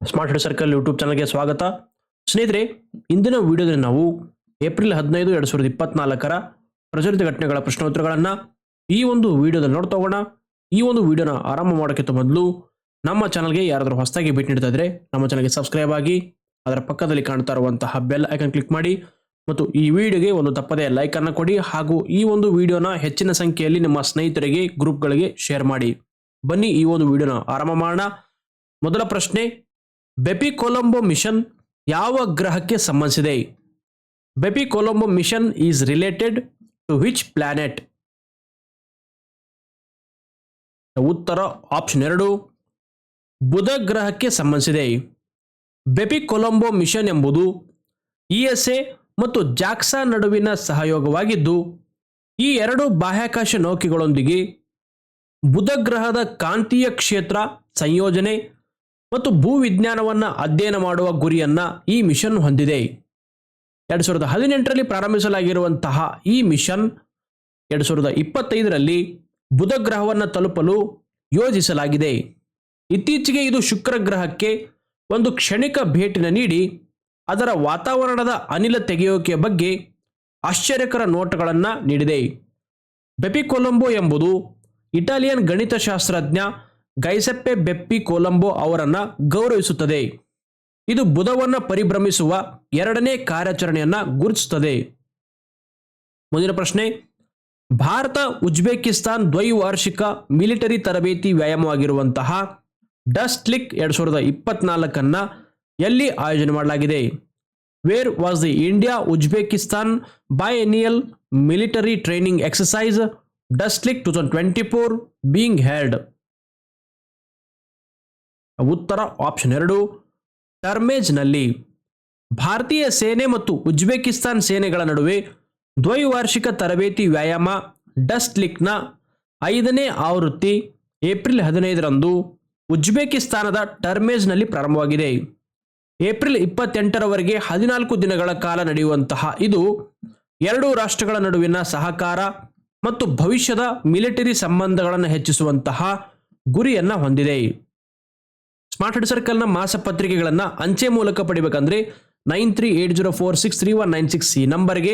Smart head circle YouTube ಚಾನಲ್ಗೆ ಸ್ವಾಗತ. ಸ್ನೇಹಿತರೆ, ಇಂದಿನ ವಿಡಿಯೋದಲ್ಲಿ ನಾವು ಏಪ್ರಿಲ್ ಹದಿನೈದು, ಎರಡು ಸಾವಿರದ ಇಪ್ಪತ್ನಾಲ್ಕರ ಪ್ರಚಲಿತ ಘಟನೆಗಳ ಪ್ರಶ್ನೋತ್ತರಗಳನ್ನು ಈ ಒಂದು ವಿಡಿಯೋದಲ್ಲಿ ನೋಡ್ತಾ ಹೋಗೋಣ. ಈ ಒಂದು ವಿಡಿಯೋನ ಆರಂಭ ಮಾಡೋಕ್ಕಿಂತ ಮೊದಲು ನಮ್ಮ ಚಾನಲ್ಗೆ ಯಾರಾದರೂ ಹೊಸದಾಗಿ ಭೇಟಿ ನೀಡ್ತಾ ನಮ್ಮ ಚಾನಲ್ಗೆ ಸಬ್ಸ್ಕ್ರೈಬ್ ಆಗಿ, ಅದರ ಪಕ್ಕದಲ್ಲಿ ಕಾಣ್ತಾ ಇರುವಂತಹ ಬೆಲ್ ಐಕನ್ ಕ್ಲಿಕ್ ಮಾಡಿ ಮತ್ತು ಈ ವಿಡಿಯೋಗೆ ಒಂದು ತಪ್ಪದೇ ಲೈಕ್ ಅನ್ನು ಕೊಡಿ ಹಾಗೂ ಈ ಒಂದು ವಿಡಿಯೋನ ಹೆಚ್ಚಿನ ಸಂಖ್ಯೆಯಲ್ಲಿ ನಿಮ್ಮ ಸ್ನೇಹಿತರಿಗೆ ಗ್ರೂಪ್ಗಳಿಗೆ ಶೇರ್ ಮಾಡಿ. ಬನ್ನಿ ಈ ಒಂದು ವಿಡಿಯೋನ ಆರಂಭ ಮಾಡೋಣ. ಮೊದಲ ಪ್ರಶ್ನೆ ಬೆಪಿ ಕೊಲಂಬೋ ಮಿಷನ್ ಯಾವ ಗ್ರಹಕ್ಕೆ ಸಂಬಂಧಿಸಿದೆ? BepiColombo mission is related to which planet? ಉತ್ತರ ಆಪ್ಷನ್ ಎರಡು. ಬುಧ ಗ್ರಹಕ್ಕೆ ಸಂಬಂಧಿಸಿದೆ. ಬೆಪಿ ಕೊಲಂಬೋ ಮಿಷನ್ ಎಂಬುದು ಇ ಎಸ್ ಎ ಮತ್ತು ಜಾಕ್ಸಾ ನಡುವಿನ ಸಹಯೋಗವಾಗಿದ್ದು, ಈ ಎರಡು ಬಾಹ್ಯಾಕಾಶ ನೌಕೆಗಳೊಂದಿಗೆ ಬುಧ ಗ್ರಹದ ಕಾಂತೀಯ ಕ್ಷೇತ್ರ ಸಂಯೋಜನೆ ಮತ್ತು ಭೂವಿಜ್ಞಾನವನ್ನು ಅಧ್ಯಯನ ಮಾಡುವ ಗುರಿಯನ್ನ ಈ ಮಿಷನ್ ಹೊಂದಿದೆ. ಎರಡು ಸಾವಿರದ ಹದಿನೆಂಟರಲ್ಲಿ ಪ್ರಾರಂಭಿಸಲಾಗಿರುವಂತಹ ಈ ಮಿಷನ್ ಎರಡು ಸಾವಿರದ ಇಪ್ಪತ್ತೈದರಲ್ಲಿ ಬುಧ ಗ್ರಹವನ್ನು ತಲುಪಲು ಯೋಜಿಸಲಾಗಿದೆ. ಇತ್ತೀಚೆಗೆ ಇದು ಶುಕ್ರ ಗ್ರಹಕ್ಕೆ ಒಂದು ಕ್ಷಣಿಕ ಭೇಟಿನ ನೀಡಿ, ಅದರ ವಾತಾವರಣದ ಅನಿಲ ತೆಗೆಯುವಿಕೆಯ ಬಗ್ಗೆ ಆಶ್ಚರ್ಯಕರ ನೋಟಗಳನ್ನು ನೀಡಿದೆ. ಬೆಪಿ ಕೊಲಂಬೋ ಎಂಬುದು ಇಟಾಲಿಯನ್ ಗಣಿತಶಾಸ್ತ್ರಜ್ಞ ಗೈಸೆಪ್ಪೆ ಬೆಪ್ಪಿ ಕೊಲಂಬೋ ಅವರನ್ನ ಗೌರವಿಸುತ್ತದೆ. ಇದು ಬುಧವನ್ನು ಪರಿಭ್ರಮಿಸುವ ಎರಡನೇ ಕಾರ್ಯಾಚರಣೆಯನ್ನ ಗುರುತಿಸುತ್ತದೆ. ಮುಂದಿನ ಪ್ರಶ್ನೆ, ಭಾರತ ಉಜ್ಬೇಕಿಸ್ತಾನ್ ದ್ವೈವಾರ್ಷಿಕ ಮಿಲಿಟರಿ ತರಬೇತಿ ವ್ಯಾಯಾಮವಾಗಿರುವಂತಹ ಡಸ್ಟ್ಲಿಕ್ ಎರಡ್ ಸಾವಿರದ ಇಪ್ಪತ್ನಾಲ್ಕನ್ನ ಎಲ್ಲಿ ಆಯೋಜನೆ ಮಾಡಲಾಗಿದೆ? Where was the India Uzbekistan biennial military training exercise Dustlik two thousand twenty four being held ಉತ್ತರ ಆಪ್ಷನ್ ಎರಡು, ಟರ್ಮೇಜ್ನಲ್ಲಿ ಭಾರತೀಯ ಸೇನೆ ಮತ್ತು ಉಜ್ಬೇಕಿಸ್ತಾನ್ ಸೇನೆಗಳ ನಡುವೆ ದ್ವೈವಾರ್ಷಿಕ ತರಬೇತಿ ವ್ಯಾಯಾಮ, ಡಸ್ಟ್ ಲಿಕ್ನ ಐದನೇ ಆವೃತ್ತಿ ಏಪ್ರಿಲ್ ಹದಿನೈದರಂದು ಉಜ್ಬೇಕಿಸ್ತಾನದ ಟರ್ಮೇಜ್ನಲ್ಲಿ ಪ್ರಾರಂಭವಾಗಿದೆ. ಏಪ್ರಿಲ್ ಇಪ್ಪತ್ತೆಂಟರವರೆಗೆ ಹದಿನಾಲ್ಕು ದಿನಗಳ ಕಾಲ ನಡೆಯುವಂತಹ ಇದು ಎರಡು ರಾಷ್ಟ್ರಗಳ ನಡುವಿನ ಸಹಕಾರ ಮತ್ತು ಭವಿಷ್ಯದ ಮಿಲಿಟರಿ ಸಂಬಂಧಗಳನ್ನು ಹೆಚ್ಚಿಸುವಂತಹ ಗುರಿಯನ್ನು ಹೊಂದಿದೆ. ಸ್ಮಾರ್ಟ್ ಹೆಡ್ ಸರ್ಕಲ್ನ ಮಾಸಪತ್ರಿಕೆಗಳನ್ನು ಅಂಚೆ ಮೂಲಕ ಪಡಿಬೇಕಂದ್ರೆ nine three eight zero four six three one nine six ಈ ನಂಬರ್ಗೆ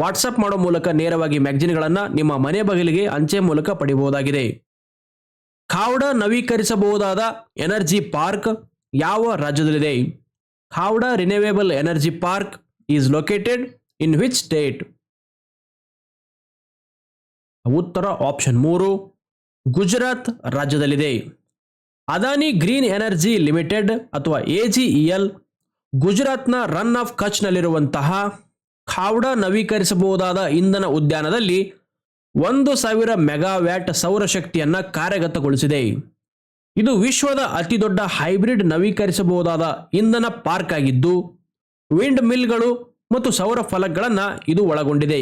ವಾಟ್ಸಪ್ ಮಾಡೋ ಮೂಲಕ ನೇರವಾಗಿ ಮ್ಯಾಗಜಿನ್ಗಳನ್ನು ನಿಮ್ಮ ಮನೆ ಬಗಲಿಗೆ ಅಂಚೆ ಮೂಲಕ ಪಡೆಯಬಹುದಾಗಿದೆ ಖಾವ್ಡ ನವೀಕರಿಸಬಹುದಾದ ಎನರ್ಜಿ ಪಾರ್ಕ್ ಯಾವ ರಾಜ್ಯದಲ್ಲಿದೆ? Khavda renewable energy park is located in which state? ಉತ್ತರ ಆಪ್ಷನ್ ಮೂರು, ಗುಜರಾತ್ ರಾಜ್ಯದಲ್ಲಿದೆ. ಅದಾನಿ ಗ್ರೀನ್ ಎನರ್ಜಿ ಲಿಮಿಟೆಡ್ ಅಥವಾ ಎಜಿಇಎಲ್ ಗುಜರಾತ್ನ ರನ್ ಆಫ್ ಕಚ್ನಲ್ಲಿರುವಂತಹ ಖಾವ್ಡಾ ನವೀಕರಿಸಬಹುದಾದ ಇಂಧನ ಉದ್ಯಾನದಲ್ಲಿ ಒಂದು ಸಾವಿರ ಮೆಗಾವ್ಯಾಟ್ ಸೌರಶಕ್ತಿಯನ್ನ ಕಾರ್ಯಗತಗೊಳಿಸಿದೆ. ಇದು ವಿಶ್ವದ ಅತಿದೊಡ್ಡ ಹೈಬ್ರಿಡ್ ನವೀಕರಿಸಬಹುದಾದ ಇಂಧನ ಪಾರ್ಕ್ ಆಗಿದ್ದು, ವಿಂಡ್ ಮಿಲ್ಗಳು ಮತ್ತು ಸೌರ ಫಲಕಗಳನ್ನು ಇದು ಒಳಗೊಂಡಿದೆ.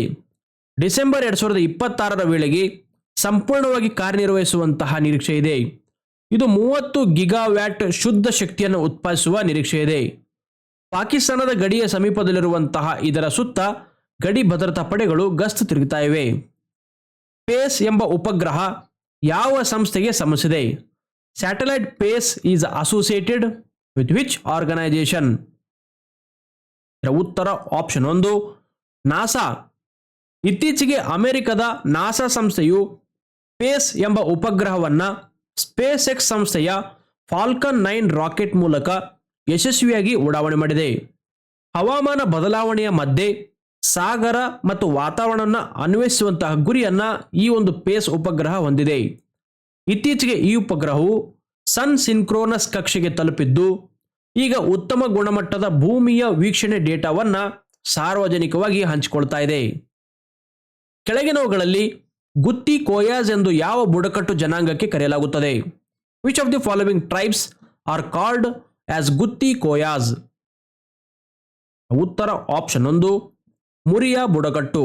ಡಿಸೆಂಬರ್ ಎರಡು ಸಾವಿರದ ಇಪ್ಪತ್ತಾರರ ವೇಳೆಗೆ ಸಂಪೂರ್ಣವಾಗಿ ಕಾರ್ಯನಿರ್ವಹಿಸುವಂತಹ ನಿರೀಕ್ಷೆ ಇದೆ. ಇದು ಮೂವತ್ತು ಗಿಗಾವ್ಯಾಟ್ ಶುದ್ಧ ಶಕ್ತಿಯನ್ನು ಉತ್ಪಾದಿಸುವ ನಿರೀಕ್ಷೆ ಇದೆ. ಪಾಕಿಸ್ತಾನದ ಗಡಿಯ ಸಮೀಪದಲ್ಲಿರುವಂತಹ ಇದರ ಸುತ್ತ ಗಡಿ ಭದ್ರತಾ ಪಡೆಗಳು ಗಸ್ತು ತಿರುಗುತ್ತಾ ಇವೆ. ಪೇಸ್ ಎಂಬ ಉಪಗ್ರಹ ಯಾವ ಸಂಸ್ಥೆಗೆ ಸಂಬಂಧಿಸಿದೆ? Satellite PACE is associated with which organisation? ಉತ್ತರ ಆಪ್ಷನ್ ಒಂದು, ನಾಸಾ. ಇತ್ತೀಚೆಗೆ ಅಮೆರಿಕದ ನಾಸಾ ಸಂಸ್ಥೆಯು ಪೇಸ್ ಎಂಬ ಉಪಗ್ರಹವನ್ನ ಸ್ಪೇಸ್ ಎಕ್ಸ್ ಸಂಸ್ಥೆಯ ಫಾಲ್ಕನ್ ನೈನ್ ರಾಕೆಟ್ ಮೂಲಕ ಯಶಸ್ವಿಯಾಗಿ ಉಡಾವಣೆ ಮಾಡಿದೆ. ಹವಾಮಾನ ಬದಲಾವಣೆಯ ಮಧ್ಯೆ ಸಾಗರ ಮತ್ತು ವಾತಾವರಣವನ್ನು ಅನ್ವಯಿಸುವಂತಹ ಗುರಿಯನ್ನ ಈ ಒಂದು ಪೇಸ್ ಉಪಗ್ರಹ ಹೊಂದಿದೆ. ಇತ್ತೀಚೆಗೆ ಈ ಉಪಗ್ರಹವು ಸನ್ ಸಿನ್ಕ್ರೋನಸ್ ಕಕ್ಷೆಗೆ ತಲುಪಿದ್ದು, ಈಗ ಉತ್ತಮ ಗುಣಮಟ್ಟದ ಭೂಮಿಯ ವೀಕ್ಷಣೆ ಡೇಟಾವನ್ನ ಸಾರ್ವಜನಿಕವಾಗಿ ಹಂಚಿಕೊಳ್ತಾ ಇದೆ. ಕೆಳಗಿನವುಗಳಲ್ಲಿ ಗುತ್ತಿ ಕೋಯಾಸ್ ಎಂದು ಯಾವ ಬುಡಕಟ್ಟು ಜನಾಂಗಕ್ಕೆ ಕರೆಯಲಾಗುತ್ತದೆ? Which of the following tribes are called as Gutti Koyas ಉತ್ತರ ಆಪ್ಷನ್ ಒಂದು, ಮುರಿಯಾ ಬುಡಕಟ್ಟು.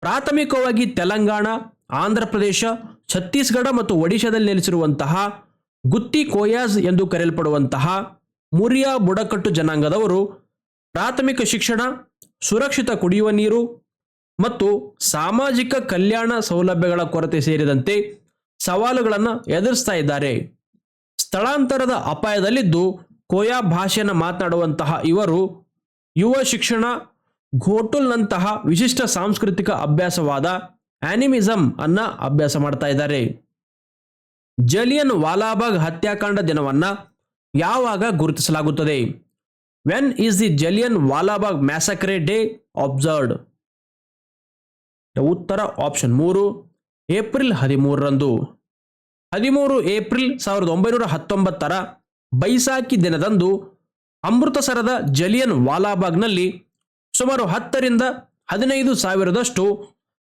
ಪ್ರಾಥಮಿಕವಾಗಿ ತೆಲಂಗಾಣ ಆಂಧ್ರ ಪ್ರದೇಶ ಛತ್ತೀಸ್ಗಢ ಮತ್ತು ಒಡಿಶಾದಲ್ಲಿ ನೆಲೆಸಿರುವಂತಹ ಗುತ್ತಿ ಕೋಯಾಸ್ ಎಂದು ಕರೆಯಲ್ಪಡುವಂತಹ ಮುರಿಯಾ ಬುಡಕಟ್ಟು ಜನಾಂಗದವರು ಪ್ರಾಥಮಿಕ ಶಿಕ್ಷಣ, ಸುರಕ್ಷಿತ ಕುಡಿಯುವ ನೀರು ಮತ್ತು ಸಾಮಾಜಿಕ ಕಲ್ಯಾಣ ಸೌಲಭ್ಯಗಳ ಕೊರತೆ ಸೇರಿದಂತೆ ಸವಾಲುಗಳನ್ನು ಎದುರಿಸ್ತಾ ಇದ್ದಾರೆ. ಸ್ಥಳಾಂತರದ ಅಪಾಯದಲ್ಲಿದ್ದು ಕೋಯಾ ಭಾಷೆಯನ್ನು ಮಾತನಾಡುವಂತಹ ಇವರು ಯುವ ಶಿಕ್ಷಣ, ಘೋಟುಲ್ನಂತಹ ವಿಶಿಷ್ಟ ಸಾಂಸ್ಕೃತಿಕ ಅಭ್ಯಾಸವಾದ ಆ್ಯನಿಮಿಸಮ್ ಅನ್ನ ಅಭ್ಯಾಸ ಮಾಡ್ತಾ ಇದ್ದಾರೆ. ಜಲಿಯನ್ ವಾಲಾಬಾಗ್ ಹತ್ಯಾಕಾಂಡ ದಿನವನ್ನ ಯಾವಾಗ ಗುರುತಿಸಲಾಗುತ್ತದೆ? When is the Jallian Walabagh massacre day observed ಉತ್ತರ ಆಪ್ಷನ್ ಮೂರು, ಏಪ್ರಿಲ್ ಹದಿಮೂರರಂದು. ಹದಿಮೂರು ಏಪ್ರಿಲ್ ಸಾವಿರದ ಒಂಬೈನೂರ ಹತ್ತೊಂಬತ್ತರ ಬೈಸಾಖಿ ದಿನದಂದು ಅಮೃತಸರದ ಜಲಿಯನ್ ವಾಲಾಬಾಗ್ನಲ್ಲಿ ಸುಮಾರು ಹತ್ತರಿಂದ ಹದಿನೈದು ಸಾವಿರದಷ್ಟು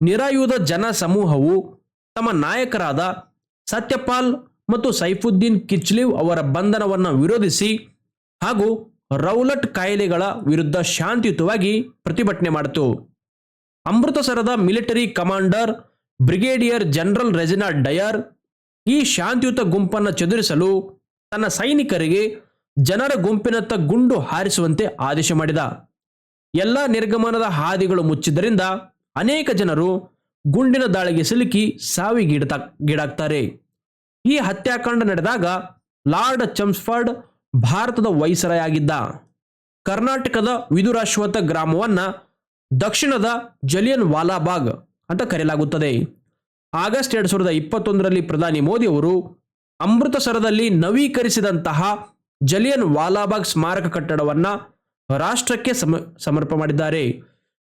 ನಿರಾಯುಧ ಜನ ಸಮೂಹವು ತಮ್ಮ ನಾಯಕರಾದ ಸತ್ಯಪಾಲ್ ಮತ್ತು ಸೈಫುದ್ದೀನ್ ಕಿಚ್ಲಿವ್ ಅವರ ಬಂಧನವನ್ನು ವಿರೋಧಿಸಿ ಹಾಗೂ ರೌಲಟ್ ಕಾಯಿಲೆಗಳ ವಿರುದ್ಧ ಶಾಂತಿಯುತವಾಗಿ ಪ್ರತಿಭಟನೆ ಮಾಡಿತು. ಅಮೃತಸರದ military commander, brigadier general Reginald Dyer ಈ ಶಾಂತಿಯುತ ಗುಂಪನ್ನು ಚದುರಿಸಲು ತನ್ನ ಸೈನಿಕರಿಗೆ ಜನರ ಗುಂಪಿನತ್ತ ಗುಂಡು ಹಾರಿಸುವಂತೆ ಆದೇಶ ಮಾಡಿದ. ಎಲ್ಲ ನಿರ್ಗಮನದ ಹಾದಿಗಳು ಮುಚ್ಚಿದ್ದರಿಂದ ಅನೇಕ ಜನರು ಗುಂಡಿನ ದಾಳಿಗೆ ಸಿಲುಕಿ ಸಾವಿಗೀಡಾಗ್ತಾರೆ. ಗೀಡಾಗ್ತಾರೆ ಈ ಹತ್ಯಾಕಾಂಡ ನಡೆದಾಗ ಲಾರ್ಡ್ ಚಮ್ಸ್ಫರ್ಡ್ ಭಾರತದ ವೈಸರಾಯಾಗಿದ್ದ. ಕರ್ನಾಟಕದ ವಿದುರಾಶ್ವಥ ಗ್ರಾಮವನ್ನ ದಕ್ಷಿಣದ ಜಲಿಯನ್ ವಾಲಾಬಾಗ್ ಅಂತ ಕರೆಯಲಾಗುತ್ತದೆ. ಆಗಸ್ಟ್ ಎರಡು ಸಾವಿರದ ಇಪ್ಪತ್ತೊಂದರಲ್ಲಿ ಪ್ರಧಾನಿ ಮೋದಿ ಅವರು ಅಮೃತಸರದಲ್ಲಿ ನವೀಕರಿಸಿದಂತಹ ಜಲಿಯನ್ ವಾಲಾಬಾಗ್ ಸ್ಮಾರಕ ಕಟ್ಟಡವನ್ನ ರಾಷ್ಟ್ರಕ್ಕೆ ಸಮ, ಸಮರ್ಪ ಮಾಡಿದ್ದಾರೆ.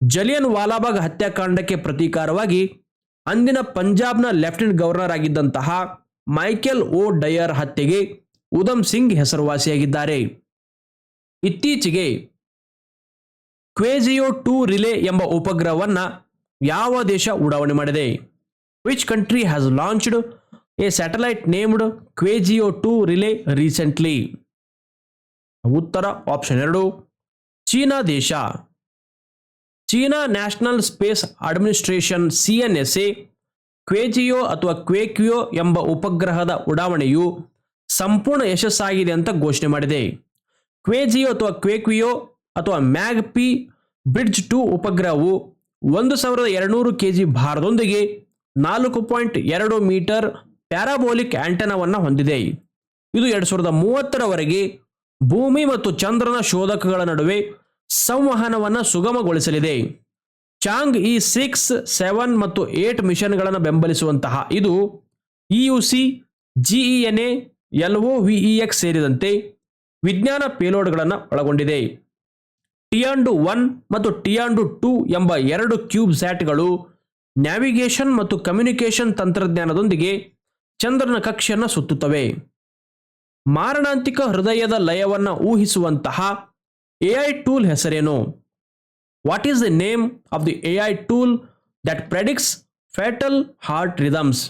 ಜಲಿಯನ್ ವಾಲಾಬಾಗ್ ಹತ್ಯಾಕಾಂಡಕ್ಕೆ ಪ್ರತೀಕಾರವಾಗಿ ಅಂದಿನ ಪಂಜಾಬ್ನ ಲೆಫ್ಟಿನೆಂಟ್ ಗವರ್ನರ್ ಆಗಿದ್ದಂತಹ ಮೈಕೆಲ್ ಓ ಡಯರ್ ಹತ್ಯೆಗೆ ಉಧಮ್ ಸಿಂಗ್ ಹೆಸರುವಾಸಿಯಾಗಿದ್ದಾರೆ. ಇತ್ತೀಚೆಗೆ ಕ್ವೇಜಿಯೋ ಟೂ ರಿಲೇ ಎಂಬ ಉಪಗ್ರಹವನ್ನು ಯಾವ ದೇಶ ಉಡಾವಣೆ ಮಾಡಿದೆ? Which country has launched a satellite named Queqiao two relay recently ಉತ್ತರ ಆಪ್ಷನ್ ಎರಡು, ಚೀನಾ ದೇಶ. China National Space Administration C N S A Queqiao ಅಥವಾ ಕ್ವೇಕ್ವಿಯೋ ಎಂಬ ಉಪಗ್ರಹದ ಉಡಾವಣೆಯು ಸಂಪೂರ್ಣ ಯಶಸ್ಸಾಗಿದೆ ಅಂತ ಘೋಷಣೆ ಮಾಡಿದೆ. ಕ್ವೇಜಿಯೋ ಅಥವಾ ಕ್ವೇಕ್ವಿಯೋ ಅಥವಾ ಮ್ಯಾಗ್ಪಿ ಬ್ರಿಡ್ಜ್ ಟು ಉಪಗ್ರಹವು ಒಂದು ಸಾವಿರದ ಎರಡುನೂರು ಕೆ ಜಿ ಭಾರದೊಂದಿಗೆ ನಾಲ್ಕು ಪಾಯಿಂಟ್ ಎರಡು ಮೀಟರ್ ಪ್ಯಾರಾಬೋಲಿಕ್ ಆಂಟೆನಾವನ್ನು ಹೊಂದಿದೆ. ಇದು ಎರಡು ಸಾವಿರದ ಮೂವತ್ತರವರೆಗೆ ಭೂಮಿ ಮತ್ತು ಚಂದ್ರನ ಶೋಧಕಗಳ ನಡುವೆ ಸಂವಹನವನ್ನು ಸುಗಮಗೊಳಿಸಲಿದೆ. ಚಾಂಗ್ ಇ ಸಿಕ್ಸ್, ಸೆವೆನ್ ಮತ್ತು ಏಟ್ ಮಿಷನ್ಗಳನ್ನು ಬೆಂಬಲಿಸುವಂತಹ ಇದು E U C GENA LO VEX ಸೇರಿದಂತೆ ವಿಜ್ಞಾನ ಪೇಲೋಡ್ಗಳನ್ನು ಒಳಗೊಂಡಿದೆ. ಟಿಯಾಂಡು ಒನ್ ಮತ್ತು ಟಿಯಾಂಡು ಟೂ ಎಂಬ ಎರಡು ಕ್ಯೂಬ್ ಸ್ಯಾಟ್ಗಳು ನ್ಯಾವಿಗೇಷನ್ ಮತ್ತು ಕಮ್ಯುನಿಕೇಷನ್ ತಂತ್ರಜ್ಞಾನದೊಂದಿಗೆ ಚಂದ್ರನ ಕಕ್ಷೆಯನ್ನು ಸುತ್ತುತ್ತವೆ. ಮಾರಣಾಂತಿಕ ಹೃದಯದ ಲಯವನ್ನು ಊಹಿಸುವಂತಹ ಎಐ ಟೂಲ್ ಹೆಸರೇನು? What is the name of the AI tool that predicts fatal heart rhythms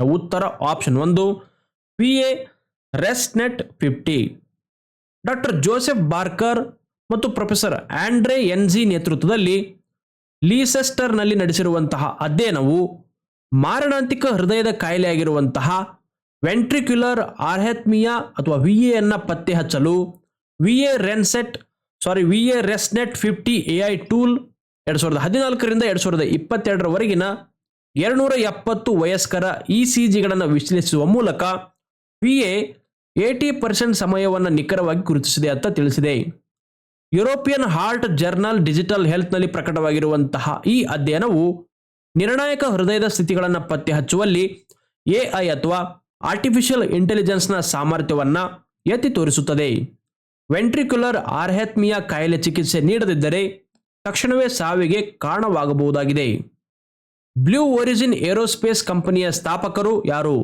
ಉತ್ತರ ಆಪ್ಷನ್ ಒಂದು, P A ResNet fifty. Doctor Joseph Barker ಮತ್ತು ಪ್ರೊಫೆಸರ್ ಆಂಡ್ರೆ ಎನ್ಜಿ ನೇತೃತ್ವದಲ್ಲಿ ಲೀಸೆಸ್ಟರ್ನಲ್ಲಿ ನಡೆಸಿರುವಂತಹ ಅಧ್ಯಯನವು ಮಾರಣಾಂತಿಕ ಹೃದಯದ ಕಾಯಿಲೆಯಾಗಿರುವಂತಹ ವೆಂಟ್ರಿಕ್ಯುಲರ್ ಆರ್ಹೆತ್ಮಿಯಾ ಅಥವಾ ವಿ ಎನ್ನ ಪತ್ತೆ ಹಚ್ಚಲು V A ResNet sorry V A ResNet fifty A I tool ಎರಡು ಸಾವಿರದ ಹದಿನಾಲ್ಕರಿಂದ ಎರಡು ಸಾವಿರದ ಇಪ್ಪತ್ತೆರಡರವರೆಗಿನ ಎರಡುನೂರ ಎಪ್ಪತ್ತು ವಯಸ್ಕರ ಇ ಸಿ ಜಿಗಳನ್ನು ವಿಶ್ಲೇಷಿಸುವ ಮೂಲಕ ವಿ ಎ ಏಟಿ ಪರ್ಸೆಂಟ್ ಸಮಯವನ್ನು ನಿಖರವಾಗಿ ಗುರುತಿಸಿದೆ ಅಂತ ತಿಳಿಸಿದೆ. ಯುರೋಪಿಯನ್ ಹಾರ್ಟ್ ಜರ್ನಲ್ ಡಿಜಿಟಲ್ ಹೆಲ್ತ್ನಲ್ಲಿ ಪ್ರಕಟವಾಗಿರುವಂತಹ ಈ ಅಧ್ಯಯನವು ನಿರ್ಣಾಯಕ ಹೃದಯದ ಸ್ಥಿತಿಗಳನ್ನು ಪತ್ತೆ ಹಚ್ಚುವಲ್ಲಿ ಎಐ ಅಥವಾ ಆರ್ಟಿಫಿಷಿಯಲ್ ಇಂಟೆಲಿಜೆನ್ಸ್ನ ಸಾಮರ್ಥ್ಯವನ್ನು ಎತ್ತಿ ತೋರಿಸುತ್ತದೆ. ವೆಂಟ್ರಿಕ್ಯುಲರ್ ಆರ್ಹೆತ್ಮಿಯಾ ಕಾಯಿಲೆ ಚಿಕಿತ್ಸೆ ನೀಡದಿದ್ದರೆ ತಕ್ಷಣವೇ ಸಾವಿಗೆ ಕಾರಣವಾಗಬಹುದಾಗಿದೆ. ಬ್ಲೂ ಒರಿಜಿನ್ ಏರೋಸ್ಪೇಸ್ ಕಂಪನಿಯ ಸ್ಥಾಪಕರು ಯಾರು?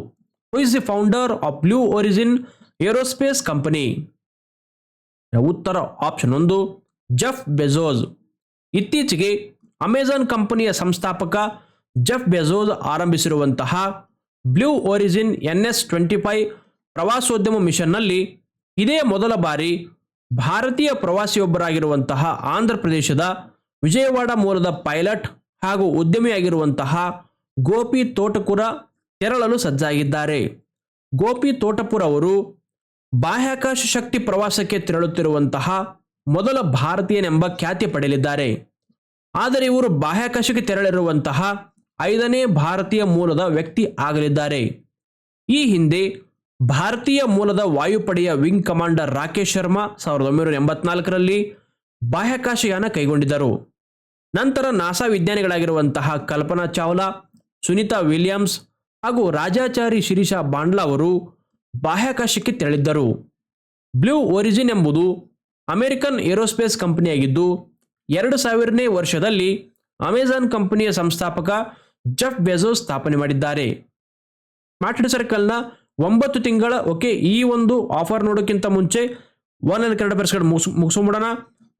Is the founder of Blue Origin aerospace company. ಉತ್ತರ ಆಪ್ಷನ್ ಒಂದು, ಜಫ್ ಬೆಜೋಸ್. ಇತ್ತೀಚೆಗೆ ಅಮೆಜಾನ್ ಕಂಪನಿಯ ಸಂಸ್ಥಾಪಕ Jeff Bezos ಆರಂಭಿಸಿರುವಂತಹ Blue Origin N S twenty five ಪ್ರವಾಸೋದ್ಯಮ ಮಿಷನ್ನಲ್ಲಿ ಇದೇ ಮೊದಲ ಬಾರಿ ಭಾರತೀಯ ಪ್ರವಾಸಿಯೊಬ್ಬರಾಗಿರುವಂತಹ ಆಂಧ್ರ ಪ್ರದೇಶದ ವಿಜಯವಾಡ ಮೂಲದ ಪೈಲಟ್ ಹಾಗೂ ಉದ್ಯಮಿಯಾಗಿರುವಂತಹ ಗೋಪಿ ತೋಟಕುರ ತೆರಳಲು ಸಜ್ಜಾಗಿದ್ದಾರೆ. ಗೋಪಿ ತೋಟಪುರ ಅವರು ಬಾಹ್ಯಾಕಾಶ ಶಕ್ತಿ ಪ್ರವಾಸಕ್ಕೆ ತೆರಳುತ್ತಿರುವಂತಹ ಮೊದಲ ಭಾರತೀಯನೆಂಬ ಖ್ಯಾತಿ ಪಡೆಯಲಿದ್ದಾರೆ. ಆದರೆ ಇವರು ಬಾಹ್ಯಾಕಾಶಕ್ಕೆ ತೆರಳಿರುವಂತಹ ಐದನೇ ಭಾರತೀಯ ಮೂಲದ ವ್ಯಕ್ತಿ ಆಗಲಿದ್ದಾರೆ. ಈ ಹಿಂದೆ ಭಾರತೀಯ ಮೂಲದ ವಾಯುಪಡೆಯ ವಿಂಗ್ ಕಮಾಂಡರ್ ರಾಕೇಶ್ ಶರ್ಮಾ ಸಾವಿರದ ಒಂಬೈನೂರ ಎಂಬತ್ನಾಲ್ಕರಲ್ಲಿ ಬಾಹ್ಯಾಕಾಶಯಾನ ಕೈಗೊಂಡಿದ್ದರು. ನಂತರ ನಾಸಾ ವಿಜ್ಞಾನಿಗಳಾಗಿರುವಂತಹ ಕಲ್ಪನಾ ಚಾವ್ಲಾ, ಸುನೀತಾ ವಿಲಿಯಮ್ಸ್ ಹಾಗೂ ರಾಜಾಚಾರಿ ಶಿರೀಷಾ ಬಾಂಡ್ಲಾ ಅವರು ಬಾಹ್ಯಾಕಾಶಕ್ಕೆ ತೆರಳಿದ್ದರು. ಬ್ಲೂ ಒರಿಜಿನ್ ಎಂಬುದು ಅಮೆರಿಕನ್ ಏರೋಸ್ಪೇಸ್ ಕಂಪನಿಯಾಗಿದ್ದು, ಎರಡು ಸಾವಿರನೇ ವರ್ಷದಲ್ಲಿ ಅಮೆಜಾನ್ ಕಂಪನಿಯ ಸಂಸ್ಥಾಪಕ ಜಫ್ ಬೆಜೋಸ್ ಸ್ಥಾಪನೆ ಮಾಡಿದ್ದಾರೆ. ಸ್ಮಾರ್ಟ್ ಸರ್ಕಲ್ನ ಒಂಬತ್ತು ತಿಂಗಳ ಓಕೆ ಈ ಒಂದು ಆಫರ್ ನೋಡೋಕ್ಕಿಂತ ಮುಂಚೆ ಒನ್ ಅಂಡ್ ಕನ್ನಡ ಪರ್ಸ್ಗಳು ಮುಗಿಸ್, ಮುಗಿಸ್ಕೊಂಬಿಡೋಣ.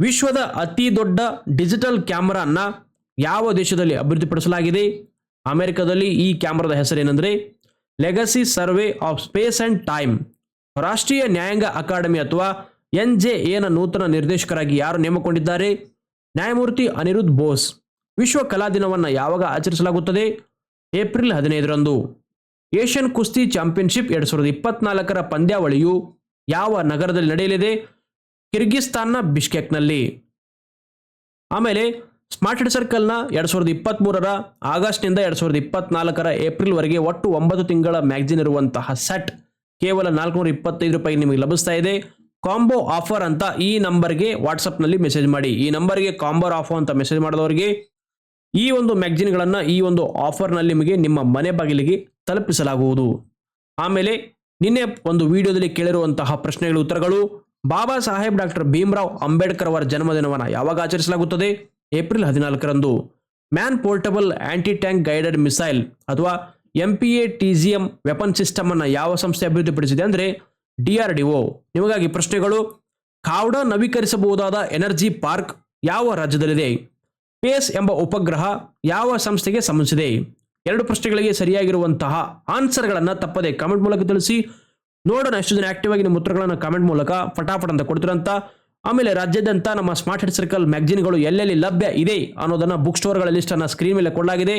ವಿಶ್ವದ ಅತಿ ದೊಡ್ಡ ಡಿಜಿಟಲ್ ಕ್ಯಾಮರಾನ ಯಾವ ದೇಶದಲ್ಲಿ ಅಭಿವೃದ್ಧಿಪಡಿಸಲಾಗಿದೆ? ಅಮೆರಿಕದಲ್ಲಿ ಈ ಕ್ಯಾಮ್ರಾದ ಹೆಸರೇನೆಂದರೆ legacy survey of space and time. ರಾಷ್ಟ್ರೀಯ ನ್ಯಾಯಾಂಗ ಅಕಾಡೆಮಿ ಅಥವಾ ಎನ್ ಜೆ ಎನ ನೂತನ ನಿರ್ದೇಶಕರಾಗಿ ಯಾರು ನೇಮಕೊಂಡಿದ್ದಾರೆ ನ್ಯಾಯಮೂರ್ತಿ ಅನಿರುದ್ಧ ಬೋಸ್. ವಿಶ್ವ ಕಲಾ ದಿನವನ್ನು ಯಾವಾಗ ಆಚರಿಸಲಾಗುತ್ತದೆ? ಏಪ್ರಿಲ್ ಹದಿನೈದರಂದು. ಏಷ್ಯನ್ ಕುಸ್ತಿ ಚಾಂಪಿಯನ್ಶಿಪ್ ಎರಡು ಸಾವಿರದ ಇಪ್ಪತ್ನಾಲ್ಕರ ಪಂದ್ಯಾವಳಿಯು ಯಾವ ನಗರದಲ್ಲಿ ನಡೆಯಲಿದೆ? ಕಿರ್ಗಿಸ್ತಾನ್ನ ಬಿಷ್ಕೆಕ್ನಲ್ಲಿ ಆಮೇಲೆ ಸ್ಮಾರ್ಟ್ ಹೆಡ್ ಸರ್ಕಲ್ನ ಎರಡು ಸಾವಿರದ ಇಪ್ಪತ್ತ್ಮೂರರ ಆಗಸ್ಟ್ನಿಂದ ಎರಡು ಸಾವಿರದ ಇಪ್ಪತ್ನಾಲ್ಕರ ಏಪ್ರಿಲ್ವರೆಗೆ ಒಟ್ಟು ಒಂಬತ್ತು ತಿಂಗಳ ಮ್ಯಾಗ್ಜಿನ್ ಇರುವಂತಹ ಸೆಟ್ ಕೇವಲ ನಾಲ್ಕುನೂರ ಇಪ್ಪತ್ತೈದು ರೂಪಾಯಿ ನಿಮಗೆ ಲಭಿಸ್ತಾ ಇದೆ. ಕಾಂಬೋ ಆಫರ್ ಅಂತ ಈ ನಂಬರ್ಗೆ ವಾಟ್ಸಪ್ನಲ್ಲಿ ಮೆಸೇಜ್ ಮಾಡಿ. ಈ ನಂಬರ್ಗೆ ಕಾಂಬೋ ಆಫರ್ ಅಂತ ಮೆಸೇಜ್ ಮಾಡಿದವರಿಗೆ ಈ ಒಂದು ಮ್ಯಾಗ್ಜಿನ್ಗಳನ್ನು ಈ ಒಂದು ಆಫರ್ನಲ್ಲಿ ನಿಮಗೆ ನಿಮ್ಮ ಮನೆ ಬಾಗಿಲಿಗೆ ತಲುಪಿಸಲಾಗುವುದು. ಆಮೇಲೆ ನಿನ್ನೆ ಒಂದು ವಿಡಿಯೋದಲ್ಲಿ ಕೇಳಿರುವಂತಹ ಪ್ರಶ್ನೆಗಳ, ಉತ್ತರಗಳು. ಬಾಬಾ ಸಾಹೇಬ್ ಡಾಕ್ಟರ್ ಭೀಮ್ರಾವ್ ಅಂಬೇಡ್ಕರ್ ಅವರ ಜನ್ಮದಿನವನ್ನು ಯಾವಾಗ ಆಚರಿಸಲಾಗುತ್ತದೆ? ಏಪ್ರಿಲ್ ಹದಿನಾಲ್ಕರಂದು man portable anti tank guided missile ಅಥವಾ M P A T G M weapon system ಅನ್ನು ಯಾವ ಸಂಸ್ಥೆ ಅಭಿವೃದ್ಧಿಪಡಿಸಿದೆ ಅಂದರೆ ಡಿ ಆರ್ ಡಿ ಒ. ನಿಮಗಾಗಿ ಪ್ರಶ್ನೆಗಳು. ಕಾವ್ಡ ನವೀಕರಿಸಬಹುದಾದ ಎನರ್ಜಿ ಪಾರ್ಕ್ ಯಾವ ರಾಜ್ಯದಲ್ಲಿದೆ? ಪೇಸ್ ಎಂಬ ಉಪಗ್ರಹ ಯಾವ ಸಂಸ್ಥೆಗೆ ಸಂಬಂಧಿಸಿದೆ? ಎರಡು ಪ್ರಶ್ನೆಗಳಿಗೆ ಸರಿಯಾಗಿರುವಂತಹ ಆನ್ಸರ್ಗಳನ್ನು ತಪ್ಪದೆ ಕಾಮೆಂಟ್ ಮೂಲಕ ತಿಳಿಸಿ. ನೋಡೋಣ ಎಷ್ಟು ಜನ ಆಕ್ಟಿವ್ ಆಗಿ ನಿಮ್ಮ ಉತ್ತರಗಳನ್ನು ಕಾಮೆಂಟ್ ಮೂಲಕ ಫಟಾಫಟ್ ಅಂತ ಕೊಡ್ತೀರಂತ. ಆಮೇಲೆ ರಾಜ್ಯಾದ್ಯಂತ ನಮ್ಮ ಸ್ಮಾರ್ಟ್ ಹೆಡ್ ಸರ್ಕಲ್ ಮ್ಯಾಗ್ಜಿನ್ಗಳು ಎಲ್ಲೆಲ್ಲಿ ಲಭ್ಯ ಇದೆ ಅನ್ನೋದನ್ನ ಬುಕ್ ಸ್ಟೋರ್ಗಳ ಲಿಸ್ಟ್ ಅನ್ನ ಸ್ಕ್ರೀನ್ ಮೇಲೆ ಕೊಡಲಾಗಿದೆ.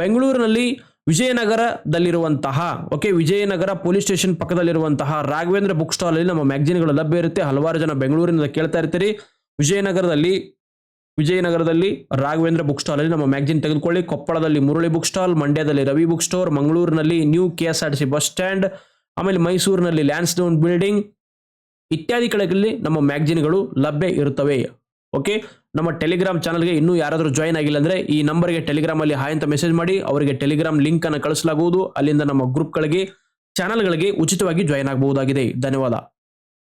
ಬೆಂಗಳೂರಿನಲ್ಲಿ ವಿಜಯನಗರದಲ್ಲಿರುವಂತಹ ಓಕೆ ವಿಜಯನಗರ ಪೊಲೀಸ್ ಸ್ಟೇಷನ್ ಪಕ್ಕದಲ್ಲಿರುವಂತಹ ರಾಘವೇಂದ್ರ ಬುಕ್ ಸ್ಟಾಲ್ ಅಲ್ಲಿ ನಮ್ಮ ಮ್ಯಾಗ್ಜಿನ್ಗಳು ಲಭ್ಯ ಇರುತ್ತೆ. ಹಲವಾರು ಜನ ಬೆಂಗಳೂರಿನಿಂದ ಕೇಳ್ತಾ ಇರ್ತೀರಿ. ವಿಜಯನಗರದಲ್ಲಿ ವಿಜಯನಗರದಲ್ಲಿ ರಾಘವೇಂದ್ರ ಬುಕ್ ಸ್ಟಾಲ್ ಅಲ್ಲಿ ನಮ್ಮ ಮ್ಯಾಗ್ಜಿನ್ ತೆಗೆದುಕೊಳ್ಳಿ. ಕೊಪ್ಪಳದಲ್ಲಿ ಮುರಳಿ ಬುಕ್ ಸ್ಟಾಲ್, ಮಂಡ್ಯದಲ್ಲಿ ರವಿ ಬುಕ್ ಸ್ಟೋರ್, ಮಂಗಳೂರಿನಲ್ಲಿ new K T C bus stand, ಆಮೇಲೆ ಮೈಸೂರಿನಲ್ಲಿ ಲ್ಯಾನ್ಸ್ಡೌನ್ ಬಿಲ್ಡಿಂಗ್ ಇತ್ಯಾದಿ ಕಡೆಗಳಲ್ಲಿ ನಮ್ಮ ಮ್ಯಾಗ್ಜಿನ್ಗಳು ಲಭ್ಯ ಇರುತ್ತವೆ. ಓಕೆ? ನಮ್ಮ ಟೆಲಿಗ್ರಾಮ್ ಚಾನಲ್ಗೆ ಇನ್ನೂ ಯಾರಾದರೂ ಜಾಯ್ನ್ ಆಗಿಲ್ಲ ಅಂದರೆ ಈ ನಂಬರ್ಗೆ ಟೆಲಿಗ್ರಾಮಲ್ಲಿ ಹಾಯ್ ಅಂತ ಮೆಸೇಜ್ ಮಾಡಿ, ಅವರಿಗೆ ಟೆಲಿಗ್ರಾಮ್ ಲಿಂಕನ್ನು ಕಳಿಸಲಾಗುವುದು. ಅಲ್ಲಿಂದ ನಮ್ಮ ಗ್ರೂಪ್ಗಳಿಗೆ, ಚಾನಲ್ಗಳಿಗೆ ಉಚಿತವಾಗಿ ಜಾಯ್ನ್ ಆಗಬಹುದಾಗಿದೆ. ಧನ್ಯವಾದ.